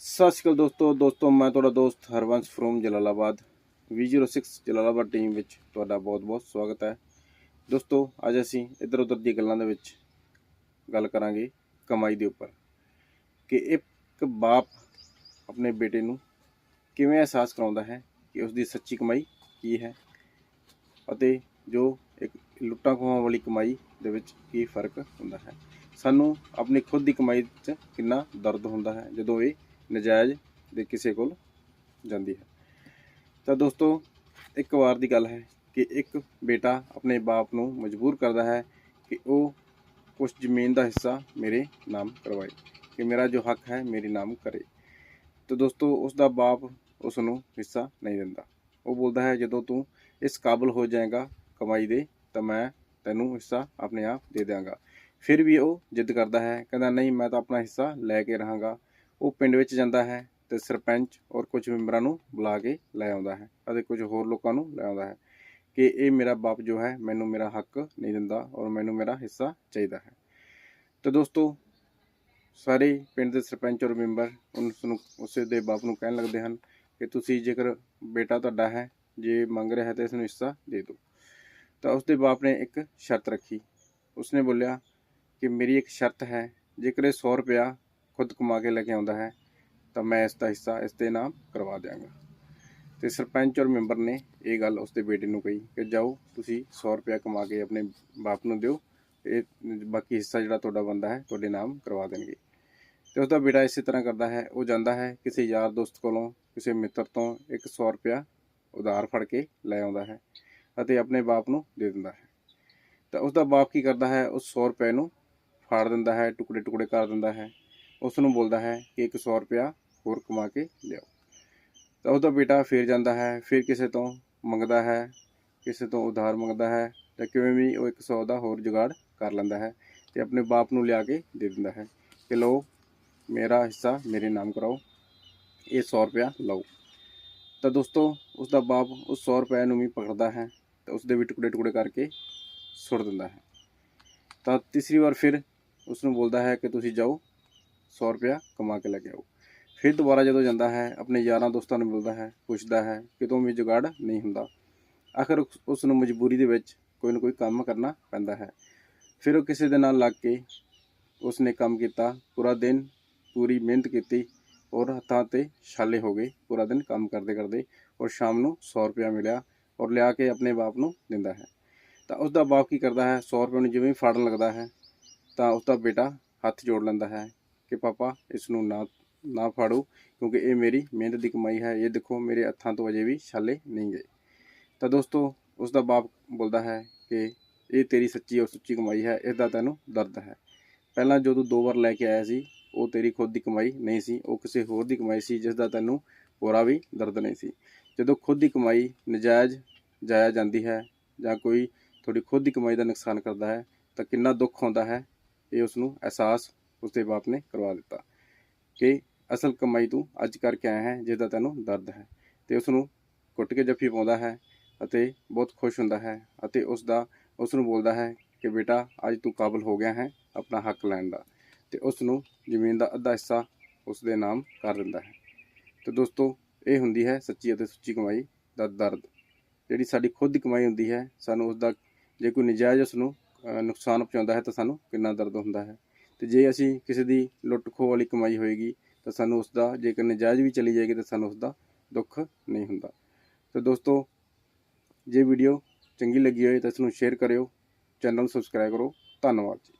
ਸਤਿ ਸ਼੍ਰੀ ਅਕਾਲ ਦੋਸਤੋ ਦੋਸਤੋ, ਮੈਂ ਤੁਹਾਡਾ ਦੋਸਤ Harvansh from Jalalabad V06 Jalalabad team ਵਿੱਚ ਤੁਹਾਡਾ ਬਹੁਤ-ਬਹੁਤ ਸਵਾਗਤ ਹੈ। ਦੋਸਤੋ, ਅੱਜ ਅਸੀਂ ਇੱਧਰ ਉੱਧਰ ਦੀਆਂ ਗੱਲਾਂ ਦੇ ਵਿੱਚ ਗੱਲ ਕਰਾਂਗੇ ਕਮਾਈ ਦੇ ਉੱਪਰ ਕਿ ਇੱਕ ਬਾਪ ਆਪਣੇ ਬੇਟੇ ਨੂੰ ਕਿਵੇਂ ਅਹਿਸਾਸ ਕਰਾਉਂਦਾ ਹੈ ਕਿ ਉਸ ਦੀ ਸੱਚੀ ਕਮਾਈ ਕੀ ਹੈ ਅਤੇ ਜੋ ਇੱਕ ਲੁੱਟਾਂ ਖੋਹਾਂ ਵਾਲੀ ਕਮਾਈ ਦੇ ਵਿੱਚ ਕੀ ਫ਼ਰਕ ਹੁੰਦਾ ਹੈ। ਸਾਨੂੰ ਆਪਣੀ ਖੁਦ ਦੀ ਕਮਾਈ 'ਚ ਕਿੰਨਾ ਦਰਦ ਹੁੰਦਾ ਹੈ, ਜਦੋਂ ਇਹ ਨਜਾਇਜ਼ ਦੇ ਕਿਸੇ ਕੋਲ ਜਾਂਦੀ ਹੈ। ਤਾਂ ਦੋਸਤੋ, ਇੱਕ ਵਾਰ ਦੀ ਗੱਲ ਹੈ ਕਿ ਇੱਕ ਬੇਟਾ ਆਪਣੇ ਬਾਪ ਨੂੰ ਮਜਬੂਰ ਕਰਦਾ ਹੈ ਕਿ ਉਹ ਉਸ ਜ਼ਮੀਨ ਦਾ ਹਿੱਸਾ ਮੇਰੇ ਨਾਮ ਕਰਵਾਏ, ਕਿ ਮੇਰਾ ਜੋ ਹੱਕ ਹੈ ਮੇਰੇ ਨਾਮ ਕਰੇ। ਤਾਂ ਦੋਸਤੋ, ਉਸ ਦਾ ਬਾਪ ਉਸ ਨੂੰ ਹਿੱਸਾ ਨਹੀਂ ਦਿੰਦਾ। ਉਹ ਬੋਲਦਾ ਹੈ, ਜਦੋਂ ਤੂੰ ਇਸ ਕਾਬਲ ਹੋ ਜਾਏਗਾ ਕਮਾਈ ਦੇ, ਤਾਂ ਮੈਂ ਤੈਨੂੰ ਹਿੱਸਾ ਆਪਣੇ ਆਪ ਦੇ ਦਿਆਂਗਾ। ਫਿਰ ਵੀ ਉਹ ਜਿੱਦ ਕਰਦਾ ਹੈ, ਕਹਿੰਦਾ, ਨਹੀਂ, ਮੈਂ ਤਾਂ ਆਪਣਾ ਹਿੱਸਾ ਲੈ ਕੇ ਰਹਾਂਗਾ। ਉਹ ਪਿੰਡ ਵਿੱਚ ਜਾਂਦਾ ਹੈ ਤੇ ਸਰਪੰਚ ਔਰ ਕੁਝ ਮੈਂਬਰਾਂ ਨੂੰ ਬੁਲਾ ਕੇ ਲੈ ਆਉਂਦਾ ਹੈ ਅਤੇ ਕੁਝ ਹੋਰ ਲੋਕਾਂ ਨੂੰ ਲੈ ਆਉਂਦਾ ਹੈ ਕਿ ਇਹ ਮੇਰਾ ਬਾਪ ਜੋ ਹੈ ਮੈਨੂੰ ਮੇਰਾ ਹੱਕ ਨਹੀਂ ਦਿੰਦਾ ਔਰ ਮੈਨੂੰ ਮੇਰਾ ਹਿੱਸਾ ਚਾਹੀਦਾ ਹੈ। ਤਾਂ ਦੋਸਤੋ, ਸਾਰੇ ਪਿੰਡ ਦੇ ਸਰਪੰਚ ਔਰ ਮੈਂਬਰ ਉਸ ਨੂੰ, ਉਸੇ ਦੇ ਬਾਪ ਨੂੰ ਕਹਿਣ ਲੱਗਦੇ ਹਨ ਕਿ ਤੁਸੀਂ ਜੇਕਰ ਬੇਟਾ ਤੁਹਾਡਾ ਹੈ, ਜੇ ਮੰਗ ਰਿਹਾ ਹੈ ਤਾਂ ਇਸ ਨੂੰ ਹਿੱਸਾ ਦੇ ਦਿਓ। ਤਾਂ ਉਸ ਦੇ ਬਾਪ ਨੇ ਇੱਕ ਸ਼ਰਤ ਰੱਖੀ। ਉਸਨੇ ਬੋਲਿਆ ਕਿ ਮੇਰੀ ਇੱਕ ਸ਼ਰਤ ਹੈ, ਜੇਕਰ ਇਹ 100 ਰੁਪਇਆ ਖੁਦ ਕਮਾ ਕੇ ਲੈ ਕੇ ਆਉਂਦਾ ਹੈ, ਤਾਂ ਮੈਂ ਇਸ ਦਾ ਹਿੱਸਾ, ਇਸ ਦੇ ਨਾਮ ਕਰਵਾ ਦਿਆਂਗਾ। ਤੇ ਸਰਪੰਚ ਔਰ ਮੈਂਬਰ ਨੇ ਇਹ ਗੱਲ ਉਸ ਦੇ ਬੇਟੇ ਨੂੰ ਕਹੀ ਕਿ ਜਾਓ, ਤੁਸੀਂ 100 ਰੁਪਇਆ ਕਮਾ ਕੇ ਆਪਣੇ ਬਾਪ ਨੂੰ ਦਿਓ, ਇਹ ਬਾਕੀ ਹਿੱਸਾ ਜਿਹੜਾ ਤੁਹਾਡਾ ਬੰਦਾ ਹੈ, ਤੁਹਾਡੇ ਨਾਮ ਕਰਵਾ ਦੇਣਗੇ। ਤੇ ਉਸ ਦਾ ਬੇਟਾ ਇਸੇ ਤਰ੍ਹਾਂ ਕਰਦਾ ਹੈ, ਉਹ ਜਾਂਦਾ ਹੈ ਕਿਸੇ ਯਾਰ ਦੋਸਤ ਕੋਲੋਂ, ਕਿਸੇ ਮਿੱਤਰ ਤੋਂ ਇੱਕ 100 ਰੁਪਇਆ ਉਧਾਰ ਫੜ ਕੇ ਲੈ ਆਉਂਦਾ ਹੈ ਅਤੇ ਆਪਣੇ ਬਾਪ ਨੂੰ ਦੇ ਦਿੰਦਾ ਹੈ। ਤਾਂ ਉਸ ਦਾ ਬਾਪ ਕੀ ਕਰਦਾ ਹੈ ਉਸ 100 ਰੁਪਏ ਨੂੰ ਫਾੜ ਦਿੰਦਾ ਹੈ ਟੁਕੜੇ ਟੁਕੜੇ ਕਰ ਦਿੰਦਾ ਹੈ। ਉਸ ਨੂੰ ਬੋਲਦਾ ਹੈ ਕਿ ਇੱਕ 100 ਰੁਪਇਆ ਹੋਰ ਕਮਾ ਕੇ ਲਿਆਓ। ਤਾਂ ਉਹਦਾ ਬੇਟਾ ਫੇਰ ਜਾਂਦਾ ਹੈ, ਫਿਰ ਕਿਸੇ ਤੋਂ ਮੰਗਦਾ ਹੈ, ਕਿਸੇ ਤੋਂ ਉਧਾਰ ਮੰਗਦਾ ਹੈ, ਤਾਂ ਕਿਵੇਂ ਵੀ ਉਹ 100 ਦਾ ਹੋਰ ਜੁਗਾੜ ਕਰ ਲੈਂਦਾ ਹੈ ਤੇ ਆਪਣੇ ਬਾਪ ਨੂੰ ਲਿਆ ਕੇ ਦੇ ਦਿੰਦਾ ਹੈ ਕਿ ਲਓ, ਮੇਰਾ ਹਿੱਸਾ ਮੇਰੇ ਨਾਮ ਕਰਾਓ, ਇਹ 100 ਰੁਪਇਆ ਲਓ। ਤਾਂ ਦੋਸਤੋ ਉਸ ਦਾ ਬਾਪ ਉਸ 100 ਰੁਪਏ ਨੂੰ ਵੀ ਪਕੜਦਾ ਹੈ ਤੇ ਉਸ ਦੇ ਵੀ ਟੁਕੜੇ ਟੁਕੜੇ ਕਰਕੇ ਸੁੱਟ ਦਿੰਦਾ ਹੈ। ਤਾਂ ਤੀਸਰੀ ਵਾਰ ਫਿਰ ਉਸ ਨੂੰ ਬੋਲਦਾ ਹੈ ਕਿ ਤੁਸੀਂ ਜਾਓ 100 ਰੁਪਇਆ ਕਮਾ ਕੇ ਲੈ ਕੇ ਆਓ। ਫਿਰ ਦੁਬਾਰਾ ਜਦੋਂ ਜਾਂਦਾ ਹੈ, ਆਪਣੇ ਯਾਰਾਂ ਦੋਸਤਾਂ ਨੂੰ ਮਿਲਦਾ ਹੈ, ਪੁੱਛਦਾ ਹੈ ਕਿਤੋਂ ਵੀ ਜੁਗਾੜ ਨਹੀਂ ਹੁੰਦਾ। ਆਖਰ ਉਸ- ਨੂੰ ਮਜਬੂਰੀ ਦੇ ਵਿੱਚ ਕੋਈ ਨਾ ਕੋਈ ਕੰਮ ਕਰਨਾ ਪੈਂਦਾ ਹੈ। ਫਿਰ ਉਹ ਕਿਸੇ ਦੇ ਨਾਲ ਲੱਗ ਕੇ ਉਸ ਨੇ ਕੰਮ ਕੀਤਾ, ਪੂਰਾ ਦਿਨ ਪੂਰੀ ਮਿਹਨਤ ਕੀਤੀ ਔਰ ਹੱਥਾਂ ਤੇ ਛਾਲੇ ਹੋ ਗਏ, ਪੂਰਾ ਦਿਨ ਕੰਮ ਕਰਦੇ ਕਰਦੇ ਔਰ ਸ਼ਾਮ ਨੂੰ 100 ਰੁਪਇਆ ਮਿਲਿਆ ਔਰ ਲਿਆ ਕੇ ਆਪਣੇ ਬਾਪ ਨੂੰ ਦਿੰਦਾ ਹੈ। ਤਾਂ ਉਸ ਦਾ ਬਾਪ ਕੀ ਕਰਦਾ ਹੈ 100 ਰੁਪਏ ਨੂੰ ਜਿਵੇਂ ਫੜਨ ਲੱਗਦਾ ਹੈ, ਤਾਂ ਉਸ ਦਾ ਬੇਟਾ ਹੱਥ ਜੋੜ ਲੈਂਦਾ ਹੈ ਕਿ ਪਾਪਾ ਇਸ ਨੂੰ, ਨਾ ਨਾ ਫਾੜੋ, ਕਿਉਂਕਿ ਇਹ ਮੇਰੀ ਮਿਹਨਤ ਦੀ ਕਮਾਈ ਹੈ। ਇਹ ਦੇਖੋ, ਮੇਰੇ ਹੱਥਾਂ ਤੋਂ ਅਜੇ ਵੀ ਛਾਲੇ ਨਹੀਂ ਗਏ। ਤਾਂ ਦੋਸਤੋ ਉਸ ਦਾ ਬਾਪ ਬੋਲਦਾ ਹੈ ਕਿ ਇਹ ਤੇਰੀ ਸੱਚੀ ਔਰ ਸੁੱਚੀ ਕਮਾਈ ਹੈ, ਇਸ ਦਾ ਤੈਨੂੰ ਦਰਦ ਹੈ। ਪਹਿਲਾਂ ਜੋ ਤੂੰ ਦੋ ਵਾਰ ਲੈ ਕੇ ਆਇਆ ਸੀ, ਉਹ ਤੇਰੀ ਖੁਦ ਦੀ ਕਮਾਈ ਨਹੀਂ ਸੀ, ਉਹ ਕਿਸੇ ਹੋਰ ਦੀ ਕਮਾਈ ਸੀ, ਜਿਸ ਦਾ ਤੈਨੂੰ ਪੂਰਾ ਵੀ ਦਰਦ ਨਹੀਂ ਸੀ। ਜਦੋਂ ਖੁਦ ਦੀ ਕਮਾਈ ਨਜਾਇਜ਼ ਜਾਇਆ ਜਾਂਦੀ ਹੈ ਜਾਂ ਕੋਈ ਤੁਹਾਡੀ ਖੁਦ ਦੀ ਕਮਾਈ ਦਾ ਨੁਕਸਾਨ ਕਰਦਾ ਹੈ, ਤਾਂ ਕਿੰਨਾ ਦੁੱਖ ਹੁੰਦਾ ਹੈ, ਇਹ ਉਸ ਨੂੰ ਅਹਿਸਾਸ ਉਸਦੇ ਬਾਪ ਨੇ ਕਰਵਾ ਦਿੱਤਾ ਕਿ ਅਸਲ ਕਮਾਈ ਤੂੰ ਅੱਜ ਕਰਕੇ ਆਇਆ ਹੈ ਜਿਸਦਾ ਤੈਨੂੰ ਦਰਦ ਹੈ। ਤੇ ਉਸ ਨੂੰ ਕੁੱਟ ਕੇ ਜੱਫੀ ਪਾਉਂਦਾ ਹੈ ਅਤੇ ਬਹੁਤ ਖੁਸ਼ ਹੁੰਦਾ ਹੈ ਅਤੇ ਉਸ ਦਾ ਉਸ ਨੂੰ ਬੋਲਦਾ ਹੈ ਕਿ ਬੇਟਾ, ਅੱਜ ਤੂੰ ਕਾਬਲ ਹੋ ਗਿਆ ਹੈ ਆਪਣਾ ਹੱਕ ਲੈਣ ਦਾ। ਤੇ ਉਸ ਨੂੰ ਜ਼ਮੀਨ ਦਾ ਅੱਧਾ ਹਿੱਸਾ ਉਸ ਦੇ ਨਾਮ ਕਰ ਦਿੰਦਾ ਹੈ। ਤੇ ਦੋਸਤੋ, ਇਹ ਹੁੰਦੀ ਹੈ ਸੱਚੀ ਅਤੇ ਸੁੱਚੀ ਕਮਾਈ ਦਾ ਦਰਦ। ਜਿਹੜੀ ਸਾਡੀ ਖੁਦ ਦੀ ਕਮਾਈ ਹੁੰਦੀ ਹੈ, ਸਾਨੂੰ ਉਸ ਦਾ ਜੇ ਕੋਈ ਨਜਾਇਜ਼ ਉਸ ਨੂੰ ਨੁਕਸਾਨ ਪਹੁੰਚਾਉਂਦਾ ਹੈ ਤਾਂ ਸਾਨੂੰ ਕਿੰਨਾ ਦਰਦ ਹੁੰਦਾ ਹੈ। ਤੇ ਜੇ ਅਸੀਂ ਕਿਸੇ ਦੀ ਲੁੱਟ ਖੋਹ ਵਾਲੀ ਕਮਾਈ ਹੋਏਗੀ, ਤਾਂ ਸਾਨੂੰ ਉਸ ਦਾ ਜੇਕਰ ਨਜਾਇਜ਼ ਵੀ ਚਲੀ ਜਾਏਗੀ, ਤਾਂ ਸਾਨੂੰ ਉਸ ਦਾ ਦੁੱਖ ਨਹੀਂ ਹੁੰਦਾ। ਤਾਂ ਦੋਸਤੋ, ਜੇ ਵੀਡੀਓ ਚੰਗੀ ਲੱਗੀ ਹੋਏ ਤਾਂ ਇਸ ਨੂੰ ਸ਼ੇਅਰ ਕਰਿਓ ਚੈਨਲ ਨੂੰ ਸਬਸਕ੍ਰਾਈਬ ਕਰੋ। ਧੰਨਵਾਦ ਜੀ।